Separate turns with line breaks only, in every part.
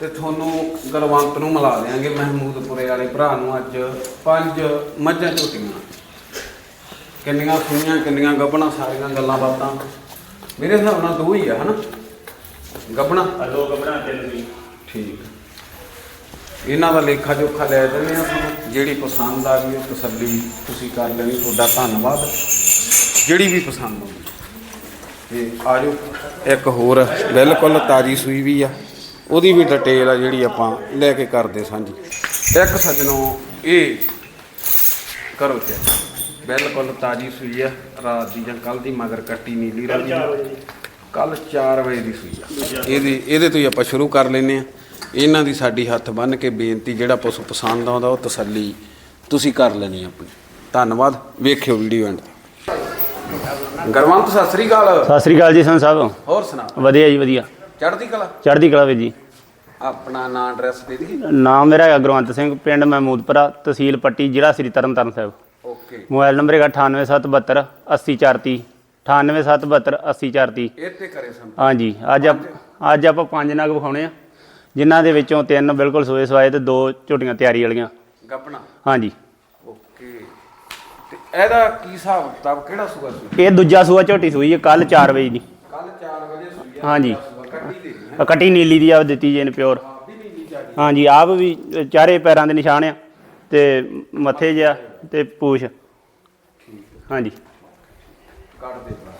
ਤੇ ਤੁਹਾਨੂੰ ਗਲਵੰਤ ਨੂੰ ਮਿਲਾ ਦਿਆਂਗੇ ਮਹਿਮੂਦਪੁਰੇ ਵਾਲੇ ਭਰਾ ਨੂੰ ਅੱਜ ਪੰਜ ਮੱਝਾਂ ਝੋਟੀਆਂ। ਕਿੰਨੀਆਂ ਸੂਈਆਂ ਕਿੰਨੀਆਂ ਗੱਭਣਾ ਸਾਰੀਆਂ ਗੱਲਾਂ ਬਾਤਾਂ। ਮੇਰੇ ਹਿਸਾਬ ਨਾਲ ਦੋ ਹੀ ਆ ਹਨਾ? ਗੱਭਣਾ?
ਦੋ ਕਮਰਾ ਤਿੰਨ ਸੀ
ਠੀਕ। ਇਹਨਾਂ ਦਾ ਲੇਖਾ ਜੋਖਾ ਲੈ ਦਿੰਦੇ ਆ ਤੁਹਾਨੂੰ। ਜਿਹੜੀ ਪਸੰਦ ਆ ਗਈ ਉਹ ਤਸੱਲੀ ਤੁਸੀਂ ਕਰ ਲੈਣੀ। ਤੁਹਾਡਾ ਧੰਨਵਾਦ। ਜਿਹੜੀ ਵੀ ਪਸੰਦ ਆਉਂਦੀ। ਤੇ ਆਜੋ। ਇੱਕ ਹੋਰ ਬਿਲਕੁਲ ਤਾਜੀ ਸੂਈ ਵੀ ਆ। ਉਹਦੀ ਵੀ ਡਿਟੇਲ ਆ ਜਿਹੜੀ ਆਪਾਂ ਲੈ ਕੇ ਕਰਦੇ ਸਾਂਝੀ। ਇੱਕ ਸੱਜਣੋ ਇਹ ਕਰੋ ਤੇ ਬਿਲਕੁਲ ਤਾਜੀ ਸੂਈ ਆ ਰਾਤ ਦੀ ਜਾਂ ਕੱਲ ਦੀ ਮਗਰ ਕੱਟੀ ਨੀਲੀ ਰੰਗ ਦੀ। ਕੱਲ 4 ਵਜੇ ਦੀ। ਸੂਈ ਆ। ਇਹਦੀ ਇਹਦੇ ਤੋਂ ਹੀ ਆਪਾਂ ਸ਼ੁਰੂ ਕਰ ਲੈਨੇ ਆ। ਇਹਨਾਂ ਦੀ ਸਾਡੀ ਹੱਥ ਬੰਨ ਕੇ ਬੇਨਤੀ ਜਿਹੜਾ ਪਸ਼ੂ ਪਸੰਦ ਆਉਂਦਾ ਉਹ ਤਸੱਲੀ ਤੁਸੀਂ ਕਰ ਲੈਣੀ ਆਪਣੀ। ਧੰਨਵਾਦ। ਵੇਖਿਓ ਵੀਡੀਓ ਐਂਡ ਗਰਵੰਤ ਸਤਿ ਸ੍ਰੀ ਅਕਾਲ।
ਸਤਿ ਸ੍ਰੀ ਅਕਾਲ ਜੀ ਸੰਤ ਸਾਹਿਬ।
ਹੋਰ ਸੁਣਾ।
ਵਧੀਆ ਜੀ ਵਧੀਆ।
ਚੜ੍ਹਦੀ ਕਲਾ?
ਚੜ੍ਹਦੀ ਕਲਾ ਵੀਰ ਜੀ।
ਆਪਣਾ ਨਾਂ ਐਡਰੈਸ ਦੇ ਦਈਏ?
ਨਾਮ ਮੇਰਾ ਹੈਗਾ ਗੁਰਵੰਤ ਸਿੰਘ ਪਿੰਡ ਮਹਿਮੂਦਪੁਰਾ ਤਹਿਸੀਲ ਪੱਟੀ ਜ਼ਿਲ੍ਹਾ Sri Tarn Taran Sahib.
Okay
mobile number ਹੈਗਾ 98772 80430 98772 80430
ਇਹ ਤੇ ਕਰੇ ਸੰ
ਹਾਂਜੀ ਅੱਜ ਆਪ- ਅੱਜ ਆਪਾਂ ਪੰਜ ਨਗ ਵਿਖਾਉਣੇ ਆ ਜਿਨ੍ਹਾਂ ਦੇ ਵਿੱਚੋਂ ਤਿੰਨ ਬਿਲਕੁਲ ਸੋਏ ਸਵਾਏ ਤੇ ਦੋ ਝੋਟੀਆਂ ਤਿਆਰੀ ਵਾਲੀਆਂ।
ਗੱਪਣਾ?
ਹਾਂਜੀ।
ਓਕੇ ਤੇ ਇਹਦਾ ਕੀ ਹਿਸਾਬ ਕਿਤਾਬ ਕਿਹੜਾ ਸੂਆ ਸੀ
ਇਹ ਦੂਜਾ ਸੂਆ ਝੋਟੀ ਸੂਈ ਹੈ ਕੱਲ 4 ਵਜੇ ਦੀ।
ਕੱਲ 4 ਵਜੇ ਸੂਈ
ਹਾਂਜੀ। ਆਹ ਕੱਟੀ ਨੀਲੀ ਦੀ ਆ ਦਿੱਤੀ ਜੇ ਨੇ ਪਿਓਰ। ਹਾਂਜੀ ਆਪ ਵੀ ਚਾਰੇ ਪੈਰਾਂ ਦੇ ਨਿਸ਼ਾਨ ਆ ਤੇ ਮੱਥੇ ਜਿਹਾ ਤੇ ਪੂਛ। ਹਾਂਜੀ।
ਕੱਢ ਦੇ ਭਰਾ।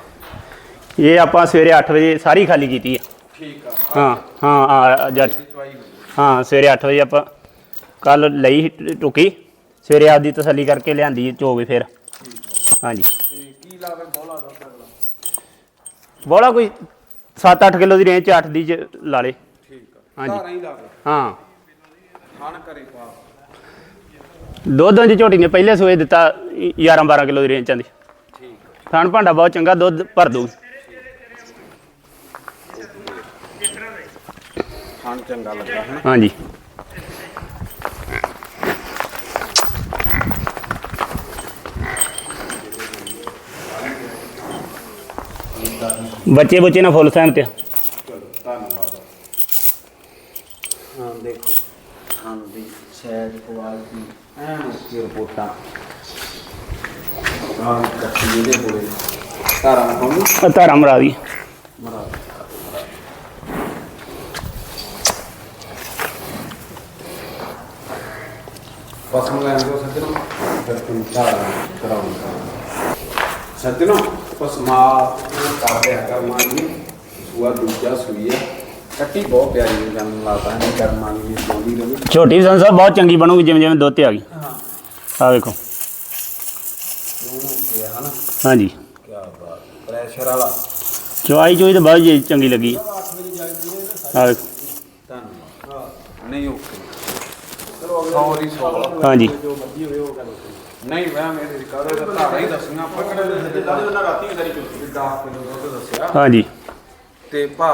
ਇਹ ਆਪਾਂ ਸਵੇਰੇ 8 ਵਜੇ ਸਾਰੀ ਖਾਲੀ ਕੀਤੀ ਆ।
ਠੀਕ ਆ
ਹਾਂ ਹਾਂ ਆ ਜੱਟ।
ਚਵਾਈ ਹੋ ਗਈ।
ਹਾਂ ਸਵੇਰੇ 8 ਵਜੇ ਆਪਾਂ ਕੱਲ ਲਈ ਸੀ ਟੁਕੀ। ਸਵੇਰੇ ਆਪਦੀ ਤਸੱਲੀ ਕਰਕੇ ਲਿਆਂਦੀ ਚੋਗੇ ਫਿਰ। ਹਾਂਜੀ।
ਤੇ ਕੀ ਲਾਵੇ ਬੋਲਾ ਦਾ ਅਗਲਾ।
ਬੋਲਾ ਕੋਈ 7-8 ਕਿਲੋ ਦੀ ਰੇਂਜ ਚ 8 ਦੀ ਚ ਲਾ ਲੇ।
ਠੀਕ ਆ।
ਹਾਂਜੀ।
ਧਾਰਾਂ ਹੀ
ਹਾਂ।
ਖਾਣ ਕਰੇ ਪਾ
ਦੁੱਧ ਦੀ ਝੋਟੀ ਨੇ ਪਹਿਲੇ ਸੂਏ ਦਿੱਤਾ 11-12 ਕਿਲੋ ਦੀ ਰੇਂਜ ਚ ਦੀ
ਠੀਕ ਆ।
ਥਣ ਭਾਂਡਾ ਬਹੁਤ ਚੰਗਾ ਦੁੱਧ ਭਰ ਦੂ
ਖਾਣ ਚੰਗਾ ਲੱਗਾ ਹਨਾ
ਹਾਂਜੀ। ਬੱਚੇ ਬੱਚੇ ਨਾਲ ਫੁੱਲ ਸਹਿਮਤ ਆ
ਧੰਨਵਾਦ ਹਾਂ ਦੇਖੋ। ਹਾਂ ਦੀ ਸੈਜ ਕੁਆਲਿਟੀ ਐਨ ਓਕੇ ਰਿਪੋਰਟਾਂ। ਹਾਂ ਕੱਟੀ ਇਹਦੇ ਕੋਲੇ। ਧਾਰਾਂ
ਮਰਾ ਦੀ।
ਮਰਾ ਦੋ। ਸੱਜਣੋ। ਫਿਰ ਤੁਮ ਧਾਰਾਂ ਕਰਾਉਂਗਾ ਸੱਜਣੋ ਪਸਮਾ ਕਰਦੇ ਆ ਸੁਆ ਦੂਜਾ ਕੱਟੀ ਬਹੁਤ ਪਿਆਰੀ ਹੈ ਜਨਮ ਲਾਤਾ ਹੈ ਕਰਮਾਂ ਦੀ ਸੋਹਣੀ ਰਵੀ।
ਛੋਟੀ ਸੰਸਾ ਬਹੁਤ ਚੰਗੀ ਬਣੂਗੀ ਜਿਵੇਂ ਜਿਵੇਂ ਦੁੱਧ ਤੇ ਆ ਗਈ।
ਹਾਂ।
ਆ ਵੇਖੋ। ਹਾਂਜੀ।
ਕੀ ਬਾਤ ਪ੍ਰੈਸ਼ਰ ਵਾਲਾ।
ਚਵਾਈ ਚੋਈ ਤਾਂ ਬਹੁਤ ਜੀ ਚੰਗੀ ਲੱਗੀ ਆ। ਵੇਖੋ।
ਧੰਨਵਾਦ। ਨਹੀਂ ਓਕੇ ਚਲੋ ਸੌਰੀ ਸੌ
ਹਾਂਜੀ
ਨਹੀਂ ਮੈਂ ਮੇਰੇ ਰਿਕਾਰਡ ਦਾ ਧਾਰਾ ਹੀ ਦੱਸਣਾ। ਆਪਾਂ ਕਿਹੜਾ ਦੇ ਦਾਦੇ ਉਹਨਾਂ ਰਾਤੀ ਕਰੀ ਚੁੱਕੀ 10 ਕਿਲੋ ਦੁੱਧ ਦੱਸਿਆ।
ਹਾਂਜੀ।
ਤੇ ਭਾ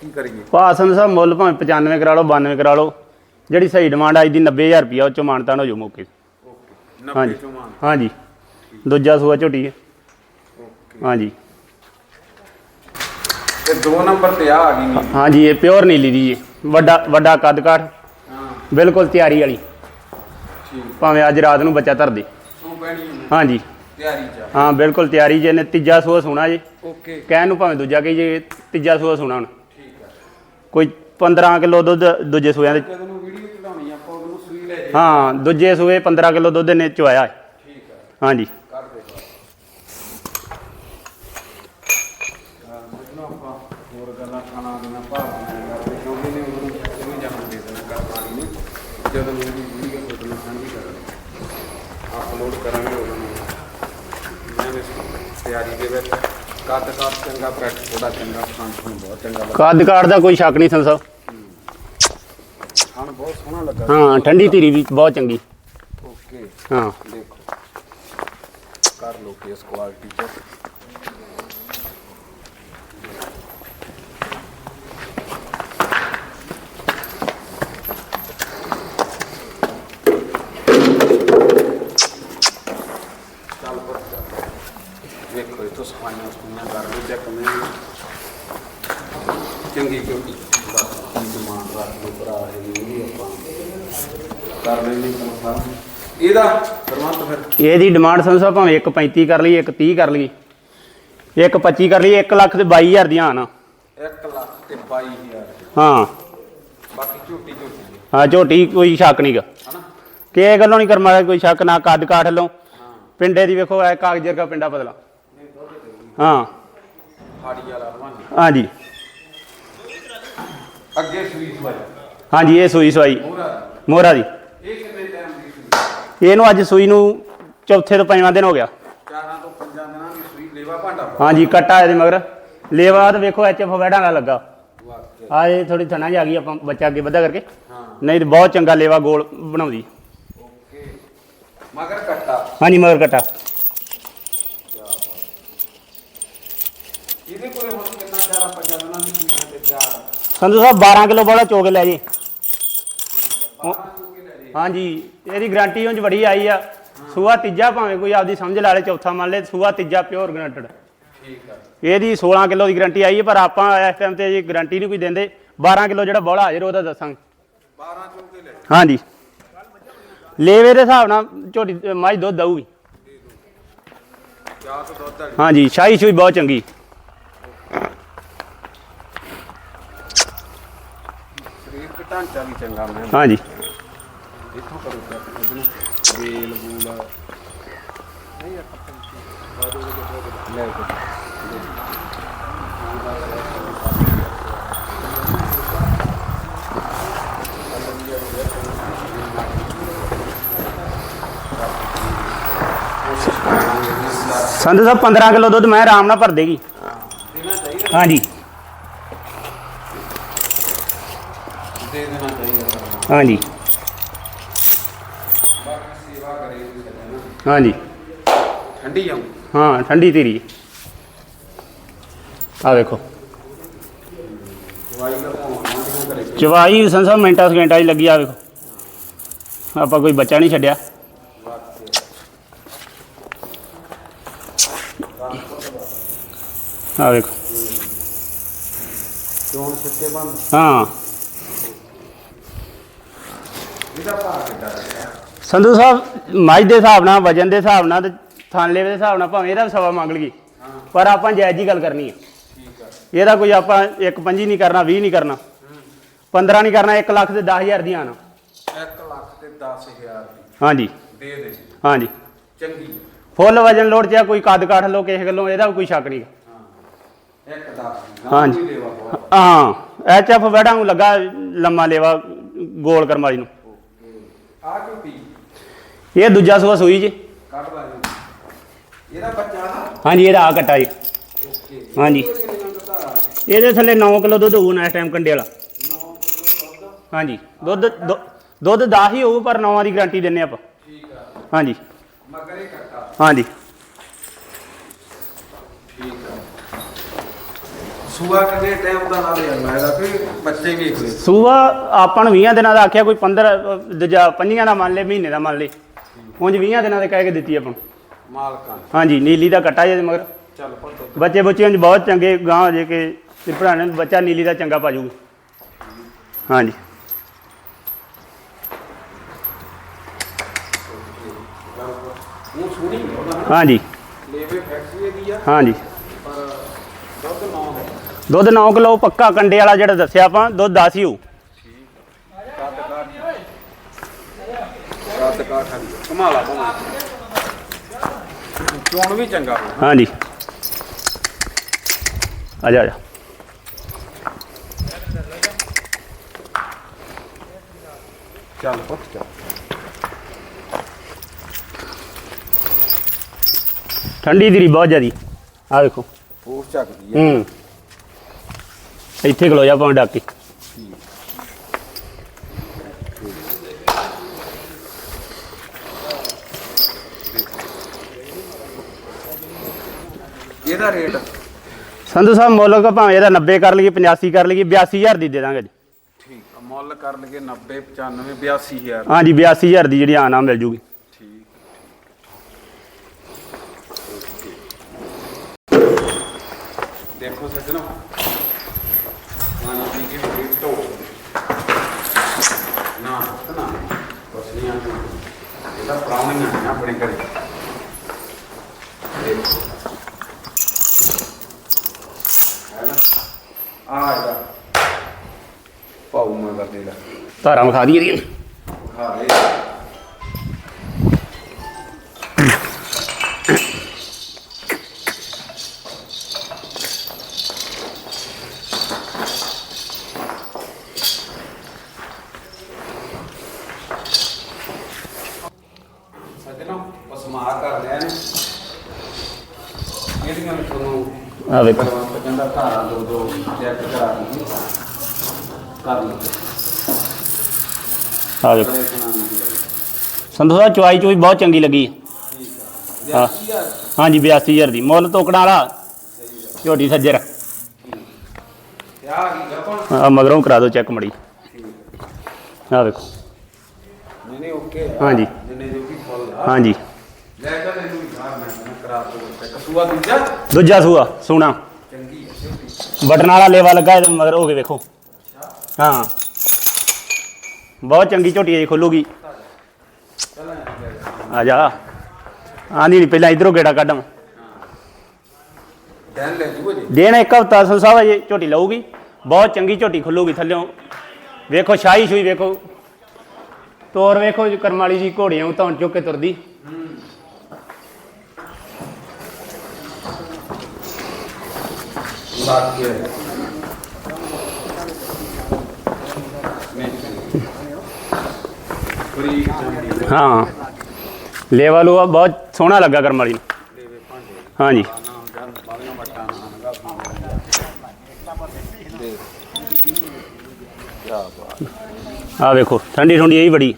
ਕੀ ਕਰੀਏ?
ਭਾ ਸੰਸਾ ਮੁੱਲ ਭਾਵੇਂ 95 ਕਰਾ ਲਓ 92 ਕਰਾ ਲਓ। ਜਿਹੜੀ ਸਹੀ ਡਿਮਾਂਡ ਆਈ ਦੀ 90000 ਰੁਪਿਆ ਉਹ ਚੋਂ ਮਾਨਤਾਨ ਹੋ ਜਾਊ ਮੌਕੇ।
ਓਕੇ 90
ਹਾਂਜੀ।
ਚੋਂ ਮਾਨ
ਹਾਂਜੀ। ਦੂਜਾ ਸੂਆ ਝੋਟੀ ਹੈ।
ਓਕੇ।
ਹਾਂਜੀ।
ਤੇ ਦੋ ਨੰਬਰ ਤੇ ਆ ਆ ਗਈ ਨੀ
ਹਾਂਜੀ ਇਹ ਪਿਓਰ ਨੀਲੀ ਦੀ ਜੀ ਵੱਡਾ ਵੱਡਾ ਕੱਦ ਕਾਠ।
ਹਾਂ।
ਬਿਲਕੁਲ ਤਿਆਰੀ ਵਾਲੀ।
ਠੀਕ।
ਭਾਵੇਂ ਅੱਜ ਰਾਤ ਨੂੰ ਬੱਚਾ ਧਰ ਦੇ।
ਸੋ ਬੈਣੀ
ਹਾਂਜੀ।
ਤਿਆਰੀ ਚ
ਹਾਂ ਬਿਲਕੁਲ ਤਿਆਰੀ ਜੇ ਨੇ ਤੀਜਾ ਸੂਆ ਸੋਣਾ ਜੀ।
ਓਕੇ।
ਕਹਿਣ ਨੂੰ ਭਾਵੇਂ ਦੂਜਾ ਕਹੀ ਜੇ ਤੀਜਾ ਸੂਆ ਸੋਣਾ ਹੁਣ।
ਠੀਕ ਆ।
ਕੋਈ 15 ਕਿਲੋ ਦੁੱਧ ਦੂਜੇ ਸੂਆਂ ਦੇ
ਜਦੋਂ ਨੂੰ ਵੀਡੀਓ ਚੜਾਉਣੀ ਆਪਾਂ ਉਹਨੂੰ ਸੂਈ ਲੈ ਜੇ
ਹਾਂ ਦੂਜੇ ਸੂਏ 15 ਕਿਲੋ ਦੁੱਧ ਨੇ ਚੁਆਇਆ।
ਠੀਕ ਆ।
ਹਾਂਜੀ
ਕਰ ਦੇ ਹਾਂ ਮੈਨੂੰ ਆਪਾਂ ਹੋਰ ਗੱਲਾਂ ਖਾਣਾ ਦੇਣਾ ਭਾਰ ਦੇਣਾ ਕਰਦੇ ਕਿਉਂਕਿ ਨੇ ਉਹਨੂੰ ਉਹਨੂੰ ਜਨਮ ਦੇ ਦੇਣਾ ਕਰਨਾ ਨਹੀਂ ਜਦੋਂ ਵੀ ਵੀਡੀਓ ਤੁਹਾਡੇ ਨਾਲ ਸਾਂਝੀ ਕਰਾਂਗੇ ਅਪਲੋਡ ਕਰਾਂਗੇ ਉਹਨਾਂ ਨੂੰ। ਮੈਂ ਵੀ ਤਿਆਰੀ ਦੇ ਵਿੱਚ। ਕੱਦ ਕੱਦ ਚੰਗਾ ਪ੍ਰੈਕਟਿਸ ਥੋੜਾ ਚੰਗਾ ਖਾਣ ਨੂੰ ਬਹੁਤ ਚੰਗਾ ਲੱਗਾ
ਕੱਦ ਕਾਠ ਦਾ ਕੋਈ ਸ਼ੱਕ ਨਹੀਂ ਸੰਸਾ।
ਖਾਣ ਬਹੁਤ ਸੋਹਣਾ ਲੱਗਾ।
ਹਾਂ ਠੰਡੀ ਧੀਰੀ ਵੀ ਬਹੁਤ ਚੰਗੀ।
ਓਕੇ।
ਹਾਂ।
ਦੇਖੋ। ਕਰ ਲੋ ਕੇਸ ਕੁਆਲਿਟੀ ਚੈੱਕ ਚੱਲ ਪੁੱਤ ਚੱਲ। ਵੇਖੋ ਇਹ ਤੋਂ ਸਫਾਈਆਂ ਸਫਾਈਆਂ ਕਰ ਲਓ ਚੈੱਕ ਮੈਂ ਚੰਗੀ ਕਿਉਂਕਿ ਬਸ ਕੀ ਡਿਮਾਂਡ ਰੱਖ ਲਓ ਭਰਾ ਇਹ ਵੀ ਆਪਾਂ ਕਰ ਲੈਣੀ ਕਨਫਰਮ ਇਹਦਾ ਫਰਮਾਨ ਫਿਰ।
ਇਹਦੀ ਡਿਮਾਂਡ ਸੰਸਾ ਭਾਵੇਂ ਇੱਕ 35 ਕਰ ਲਈ ਇੱਕ 30 ਕਰ ਲਈ ਇੱਕ 25 ਕਰ ਲਈ 1 ਲੱਖ ਤੇ 22000 ਦੀਆਂ ਆਣ
1 ਲੱਖ ਤੇ 22000
ਹਾਂ।
ਬਾਕੀ ਝੂਟੀ ਝੂਟੀ। ਜੀ,
ਹਾਂ ਝੋਟੀ ਕੋਈ ਸ਼ੱਕ ਨਹੀਂਗਾ
ਹਨਾ?
ਕਿ ਇਹ ਗੱਲੋਂ ਨਹੀਂ ਕਰਮਾ ਕੋਈ ਸ਼ੱਕ ਨਾ ਕੱਦ ਕਾਠ ਲਓ। ਪਿੰਡੇ ਦੀ ਵੇਖੋ ਇਹ ਕਾਗਜ਼ਰ ਦਾ ਪਿੰਡਾ ਬਦਲਾ। ਹਾਂ।
ਹਾੜੀ ਵਾਲਾ ਰਵਾਨੀ
ਹਾਂਜੀ।
ਅੱਗੇ ਸੂਈ ਸਵਾਈ।
ਹਾਂਜੀ ਇਹ ਸੂਈ ਸਵਾਈ।
ਮੋਹਰਾ
ਮੋਹਰਾ ਦੀ।
ਇਹ ਕਿੰਨੇ ਟਾਈਮ ਦੀ ਸੂਈ?
ਇਹਨੂੰ ਅੱਜ ਸੂਈ ਨੂੰ ਚੌਥੇ ਤੋਂ ਪੰਜਵਾਂ ਦਿਨ ਹੋ ਗਿਆ।
ਚਾਰਾਂ ਤੋਂ ਪੰਜਾਂ ਦਿਨਾਂ ਦੀ ਸੂਈ ਲੇਵਾ ਭਾਂਡਾ
ਹਾਂਜੀ ਕੱਟਾ ਇਹਦੇ ਮਗਰ। ਲੇਵਾ ਤੇ ਵੇਖੋ ਐਚ ਐਫ ਵੈੜਾਂ ਦਾ ਲੱਗਾ।
ਵਾਕਿਆ।
ਆ ਇਹ ਥੋੜੀ ਥਣਾ ਜਾ ਗਈ ਆਪਾਂ ਬੱਚਾ ਅੱਗੇ ਵਧਾ ਕਰਕੇ।
ਹਾਂ।
ਨਹੀਂ ਤੇ ਬਹੁਤ ਚੰਗਾ ਲੇਵਾ ਗੋਲ ਬਣਾਉਂਦੀ।
ਓਕੇ। ਮਗਰ ਕੱਟਾ।
ਹਾਂਜੀ ਮਗਰ ਕੱਟਾ
ਇਹਦੇ ਕੋਲੇ ਹੁਣ ਕਿੰਨਾ ਚਾਰਾਂ ਪੰਜਾਂ ਦਿਨਾਂ ਦੀ ਸੂਈ ਤੇ ਤਿਆਰ
ਸੰਧੂ ਸਾਹਿਬ 12 ਕਿਲੋ ਬੋਲਾ ਚੋਗ ਲੈ ਜੀ।
12 ਕਿਲੋ ਲੈ ਜੀ
ਹਾਂਜੀ ਇਹਦੀ ਗਾਰੰਟੀ ਉਂਝ ਬੜੀ ਆਈ ਆ। ਸੂਆ ਤੀਜਾ ਭਾਵੇਂ ਕੋਈ ਆਪਦੀ ਸਮਝ ਲਾ ਲੇ ਚੌਥਾ ਮੰਨ ਲੇ ਸੂਆ ਤੀਜਾ ਪਿਓਰ ਗਰੰਟਡ
ਠੀਕ ਆ
ਇਹਦੀ 16 ਕਿਲੋ ਦੀ ਗਾਰੰਟੀ ਆਈ ਹੈ ਪਰ ਆਪਾਂ ਇਸ ਟਾਈਮ ਤੇ ਜੀ ਗਾਰੰਟੀ ਨਹੀਂ ਕੋਈ ਦਿੰਦੇ। 12 ਕਿਲੋ ਜਿਹੜਾ ਬੋਲਾ ਹਾਜ਼ਰ ਉਹਦਾ ਦੱਸਾਂਗੇ।
12 ਚੌਕੇ ਲੈ
ਹਾਂਜੀ। ਲੇਵੇ ਦੇ ਹਿਸਾਬ ਨਾਲ ਝੋਟੀ ਮਾਝ ਦੁੱਧ ਦਊਗੀ।
ਚਾਹ ਤੋਂ ਦੁੱਧ ਵਾਲੀ
ਹਾਂਜੀ ਸ਼ਾਹੀ ਸ਼ੂਈ ਬਹੁਤ ਚੰਗੀ
ਸਰੀਰ ਦਾ ਢਾਂਚਾ ਵੀ ਚੰਗਾ ਮੈਂ।
ਹਾਂਜੀ।
ਇੱਥੋਂ ਕਰੋ ਚੈੱਕ ਉਹਦੇ ਨਾਲ ਬੇਲ ਬੂਲ ਨਹੀਂ ਆਪਾਂ ਲੈ ਕੇ
ਸੰਧੂ ਸਾਹਿਬ 15 ਕਿਲੋ ਦੁੱਧ ਮੈਂ ਆਰਾਮ ਨਾਲ ਭਰ ਦੇਗੀ। ਹਾਂਜੀ।
ਦੇ ਦੇਣਾ ਚਾਹੀਦਾ ਸਾਰਾ।
ਹਾਂਜੀ
ਬਾਕੀ ਸੇਵਾ ਕਰੇ ਵੀ ਸੱਜਣਾ
ਹਾਂਜੀ
ਠੰਡੀ ਆਉਂ
ਹਾਂ ਠੰਡੀ ਧੀਰੀ ਆ ਵੇਖੋ
ਦਵਾਈ ਦਾ ਭਾਵਾਂ ਨਾ ਕਰੇ
ਚਵਾਈ ਸੰਧੂ ਸਾਹਿਬ ਮਿੰਟਾਂ ਸਕਿੰਟਾਂ 'ਚ ਲੱਗੀ ਆ ਵੇਖੋ ਆਪਾਂ ਕੋਈ ਬੱਚਾ ਨਹੀਂ ਛੱਡਿਆ ਆ ਵੇਖੋ
ਚੋਣ ਸਿੱਕੇ ਬੰਦ
ਹਾਂ
ਭਾਅ ਕਿੱਦਾਂ
ਸੰਧੂ ਸਾਹਿਬ ਮੱਝ ਦੇ ਹਿਸਾਬ ਨਾਲ ਵਜਨ ਦੇ ਹਿਸਾਬ ਨਾਲ ਤੇ ਥਾਨਲੇ ਦੇ ਹਿਸਾਬ ਨਾਲ ਭਾਵੇਂ ਇਹਦਾ ਸਵਾ ਮੰਗ ਲਈਏ। ਪਰ ਆਪਾਂ ਜਾਇਜ਼ ਹੀ ਗੱਲ ਕਰਨੀ ਹੈ
ਠੀਕ ਆ।
ਇਹਦਾ ਕੋਈ ਆਪਾਂ ਇੱਕ ਪੰਜੀ ਨਹੀਂ ਕਰਨਾ 20 ਨਹੀਂ ਕਰਨਾ। 15 ਨਹੀਂ ਕਰਨਾ 1 ਲੱਖ ਤੇ 10000 ਦੀਆਂ ਆਣਾ।
1 ਲੱਖ ਤੇ 10000 ਦੀ।
ਹਾਂਜੀ।
ਦੇ ਦੇ।
ਹਾਂਜੀ।
ਚੰਗੀ।
ਫੁੱਲ ਵਜਨ ਲੋਡ ਚ ਕੋਈ ਕੱਦ ਕਾਠ ਲੋ ਕਿਸੇ ਗੱਲੋਂ ਇਹਦਾ ਕੋਈ ਸ਼ੱਕ ਨਹੀਂ।
ਹਾਂ। ਇੱਕ 10
ਹਾਂਜੀ। ਹਾਂ। ਐਚ ਐਫ ਵੈੜਾਂ ਨੂੰ ਲੱਗਾ ਲੰਮਾ ਲੇਵਾ ਗੋਲ ਕਰਮਾਲੀ ਨੂੰ।
ਆ ਝੂਟੀ
ਇਹ ਦੂਜਾ ਸੂਆ ਸੂਈ ਜੀ।
ਕੱਢ ਇਹਦਾ ਬੱਚਾ
ਹਾਂਜੀ ਇਹਦਾ ਆ ਕੱਟਾ ਜੀ।
ਓਕੇ।
ਹਾਂਜੀ।
ਦਾ
ਇਹਦੇ ਥੱਲੇ 9 ਕਿਲੋ ਦੁੱਧ ਹੋਊ ਨਾ ਇਸ ਟਾਈਮ ਕੰਡੇ ਵਾਲਾ।
9 ਕਿਲੋ ਦੁੱਧ?
ਹਾਂਜੀ। ਦੁੱਧ ਦੁ- ਦੁੱਧ 10 ਹੀ ਹੋਊ ਪਰ 9 ਦੀ ਗਾਰੰਟੀ ਦਿੰਨੇ ਆਪਾਂ।
ਠੀਕ ਆ।
ਹਾਂਜੀ।
ਮਗਰ ਇਹ ਕੱਟਾ।
ਹਾਂਜੀ
ਠੀਕ ਆ ਸੂਆ ਕਿੰਨੇ ਟਾਈਮ ਦਾ ਨਾਲ ਜਾਂਦਾ ਇਹਦਾ ਕਿ ਬੱਚੇ ਹੀ ਵੇਖ ਲੈ
ਸੂਆ ਆਪਾਂ ਨੂੰ 20 ਦਿਨਾਂ ਦਾ ਆਖਿਆ ਕੋਈ 15 ਅ, ਦੂਜਾ ਪੰਜੀਆਂ ਦਾ ਮੰਨ ਲੈ ਮਹੀਨੇ ਦਾ ਮੰਨ ਲੈ। ਉਂਝ 20 ਦਿਨਾਂ ਦੇ ਕਹਿ ਕੇ ਦਿੱਤੀ ਆਪਾਂ ਨੂੰ।
ਮਾਲਕਾਂ
ਹਾਂਜੀ ਨੀਲੀ ਦਾ ਕੱਟਾ ਜੇ ਮਗਰ।
ਚੱਲ ਪੁੱਤ।
ਬੱਚੇ ਬੱਚਿਆਂ ਚ ਬਹੁਤ ਚੰਗੇ ਗਾਂ ਜੇ ਕਿ ਤੇ ਪੜਾਣੇ ਬੱਚਾ ਨੀਲੀ ਦਾ ਚੰਗਾ ਪਾ ਜੂਗਾ। ਹਾਂਜੀ।
ਉਹ
ਹਾਂਜੀ।
ਲੇਵੇ ਫੈਕਟਰੀ ਦੀ ਆ।
ਹਾਂਜੀ।
ਪਰ ਦੁੱਧ 9 ਹੈ
ਦੁੱਧ 9 ਕਿਲੋ ਪੱਕਾ ਕੰਡੇ ਵਾਲਾ ਜਿਹੜਾ ਦੱਸਿਆ ਆਪਾਂ ਦੁੱਧ 10 ਹੀ ਹੋਊ
ਕਮਾਲਾ ਚੋਣ ਵੀ ਚੰਗਾ
ਹਾਂਜੀ। ਆ ਜਾ ਆ ਜਾ।
ਚੱਲ ਪੁੱਤ ਚੱਲ।
ਠੰਡੀ ਧੀਰੀ ਬਹੁਤ ਜ਼ਿਆਦੀ। ਆ ਵੇਖੋ।
ਉਹ ਚੱਕਦੀ ਆ।
ਹੂੰ। ਇੱਥੇ ਖਲੋ ਜਾ ਭਾਵੇਂ ਡਾਕੀ।
ਇਹਦਾ ਰੇਟ?
ਸੰਧੂ ਸਾਹਿਬ ਮੁੱਲ ਕੋ ਭਾਵੇਂ ਇਹਦਾ 90 ਕਰ ਲਈਏ 85 ਕਰ ਲਈਏ 82000 ਦੀ ਦੇ ਦਾਂਗੇ ਜੀ।
ਠੀਕ ਆ ਮੁੱਲ ਕਰ ਲਈਏ 90 95 82000
ਹਾਂਜੀ 82000 ਦੀ ਜਿਹੜੀ ਆਨਾ ਮਿਲ ਜੂਗੀ।
ਦੇਖੋ ਸੱਜਣੋ ਇਹਦਾ ਪ੍ਰਾਉਣੀਆਂ ਨੇ, ਆਪਣੇ ਘਰੇ। ਆ ਇਹਦਾ। ਪਾਉ ਮੈਂ ਕਰ ਦੇਗਾ
ਧਾਰਾਂ ਵਿਖਾ ਦਈਏ ਇਹਦੀਆਂ।
ਪਸਮਾ ਕਰ ਲਿਆ ਨੇ। ਇਹਦੀਆਂ ਵੀ ਤੁਹਾਨੂੰ
ਆ ਵੇਖੋ।
ਕਰਵਾ ਕਹਿੰਦਾ ਧਾਰਾ ਦੋ ਦੋ ਚੈੱਕ ਕਰਾ ਦਿੰਦੀ ਕਰ ਲਓ।
ਆ ਵੇਖੋ।
ਬੜੇ ਸੁਣਾ ਦੀ ਗੱਲ
ਸੰਧੂ ਸਾਹਿਬ ਚੁਆਈ ਚੁਈ ਬਹੁਤ ਚੰਗੀ ਲੱਗੀ। ਹਾਂ। ਹਾਂਜੀ 82000 ਦੀ। ਮੁੱਲ ਤੋਕੜਾਂ ਵਾਲਾ। ਝੋਟੀ ਸੱਜਰ।
ਆ
ਮਗਰੋਂ ਕਰਾ ਦਿਓ ਚੈੱਕ ਮੜੀ। ਆ। ਵੇਖੋ।
ਨਹੀਂ ਨਹੀਂ ਓਕੇ
ਹਾਂਜੀ।
ਜਿੰਨੇ ਜੋ ਵੀ ਫੁੱਲ ਆ।
ਹਾਂਜੀ।
ਕਸੂਆ ਦੂਜਾ?
ਦੂਜਾ ਸੂਆ ਸੋਨਾ।
ਚੰਗੀ ਹੈ
ਬਟਨ ਵਾਲਾ ਲੇਵਾ ਲੱਗਾ ਇਹਦੇ ਮਗਰ ਹੋ ਕੇ ਵੇਖੋ। ਹਾਂ। ਬਹੁਤ ਚੰਗੀ ਝੋਟੀ ਹੈ ਜੀ ਖੁੱਲੂਗੀ।
ਆ
ਆ ਜਾ। ਆਂਦੀ ਨਹੀਂ ਪਹਿਲਾਂ ਇਧਰੋਂ ਗੇੜਾ ਕੱਢਾਂ
ਟੈਨ ਲੈ ਜੂਓ ਜੀ।
ਦੇਣ ਇੱਕ ਹਫਤਾ ਸੰਧੂ ਸਾਹਿਬ ਅਜੇ ਝੋਟੀ ਲਊਗੀ। ਬਹੁਤ ਚੰਗੀ ਝੋਟੀ ਖੁੱਲੂਗੀ ਥੱਲਿਓਂ। ਵੇਖੋ ਸ਼ਾਹੀ ਸ਼ੂਈ ਵੇਖੋ। ਤੋਰ ਵੇਖੋ ਜੀ ਕਰਮ ਵਾਲੀ ਜੀ ਘੋੜੀਆਂ ਧੌਣ ਚੁੱਕ ਕੇ ਤੁਰਦੀ।
ਬਾਕੀ ਹੈ?
ਲੇਵਾ ਲੂਆ ਬਹੁਤ ਸੋਹਣਾ ਲੱਗਾ ਕਰਮ ਵਾਲੀ ਹਾਂਜੀ ਆ ਵੇਖੋ ਠੰਡੀ ਠੰਡੀ ਇਹ ਬੜੀ।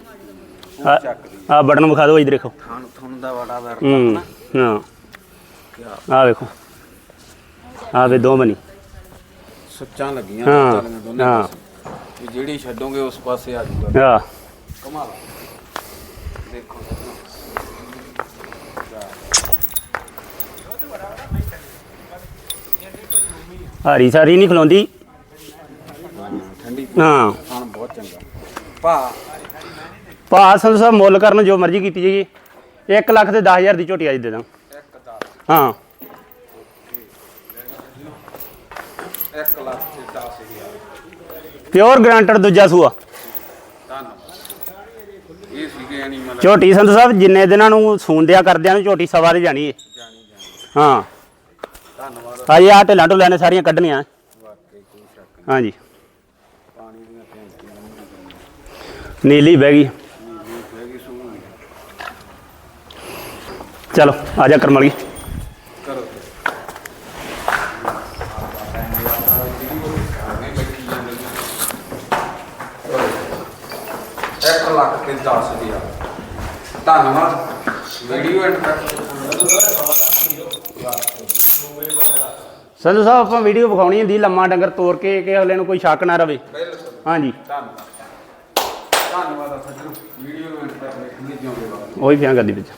ਆ ਬਟਨ ਵਿਖਾ ਦਿਓ ਇੱਧਰ ਦੇਖੋ।
ਥੁਣ ਦਾ ਬੜਾ ਵਰਤਾ
ਹੂੰ ਹਾਂ। ਆ ਵੇਖੋ। ਆ ਵੇ ਦੋ ਬਣੀ
ਸੁੱਚਾਂ ਲੱਗੀਆਂ
ਹਾਂ,
ਚੱਲੀਆਂ ਦੋਨੇ
ਹਾਂ।
ਪਾਸੇ। ਵੀ ਜਿਹੜੀ ਛੱਡੋਗੇ ਉਸ ਪਾਸੇ ਆ ਜਾਊਗਾ
ਆ
ਕਮਾਲ। ਦੇਖੋ।
ਹਾਰੀ ਸਾਰੀ ਨਹੀਂ ਖਲੋਂਦੀ।
ਠੰਡੀ।
ਹਾਂ।
ਖਾਣ ਬਹੁਤ ਚੰਗਾ। ਭਾ।
ਭਾ ਸੰਧੂ ਸਾਹਿਬ ਮੁੱਲ ਕਰਨ ਜੋ ਮਰਜ਼ੀ ਕੀਤੀ ਜਾਈਏ। 1 ਲੱਖ ਤੇ 10000 ਦੀ ਝੋਟੀ ਅੱਜ ਦੇ ਦਾ। ਹਾਂ
1 ਲੱਖ ਤੇ 10000
ਪਿਓਰ ਗਰੰਟਡ ਦੂਜਾ ਸੂਆ।
ਧੰਨਵਾਦ ਇਹ ਸੀਗੇ ਐਨੀਮਲ
ਝੋਟੀ ਸੰਧੂ ਸਾਹਿਬ, ਜਿੰਨੇ ਦਿਨਾਂ ਨੂੰ ਸੂੰਦਿਆ ਕਰਦਿਆਂ ਨੂੰ ਝੋਟੀ ਸਵਾ ਦੇ ਜਾਣੀ ਏ।
ਜਾਣੀ ਜਾਣੀ
ਹਾਂ
ਧੰਨਵਾਦ
ਆ ਢਿੱਲਾਂ ਢੁੱਲਾਂ ਨੇ ਸਾਰੀਆਂ ਕੱਢਣੀਆਂ।
ਵਾਕਈ ਕੋਈ ਸ਼ੱਕ ਨਹੀਂ
ਹਾਂਜੀ।
ਪਾਣੀ ਦੀਆਂ ਟੈਂਕੀਆਂ
ਨੀਲੀ ਬਹਿ ਗਈ। ਚਲੋ, ਆ ਜਾ ਕਰਮ ਵਾਲੀ
ਕਰੋ ਇੱਕ ਲੱਖ ਤੇ 10 ਹਜ਼ਾਰ। ਧੰਨਵਾਦ। ਵੀਡੀਓ ਐਂਡ
ਸੰਧੂ ਸਾਹਿਬ ਆਪਾਂ ਵੀਡੀਓ ਵਿਖਾਉਣੀ ਹੁੰਦੀ ਲੰਮਾ ਡੰਗਰ ਤੋੜ ਕੇ ਕਿ ਅਗਲੇ ਨੂੰ ਕੋਈ ਸ਼ੱਕ ਨਾ ਰਵੇ।
ਬਿਲਕੁਲ।
ਹਾਂਜੀ।
ਧੰਨਵਾਦ। ਧੰਨਵਾਦ ਆ ਸੱਜਣੋ ਵੀਡੀਓ ਐਂਡ ਤੱਕ ਦੇਖਣੀ ਜਿਉਂਦੇ ਬਾਅਦ
ਉਹੀ ਫਿਆਂ ਗੱਡੀ ਵਿੱਚ।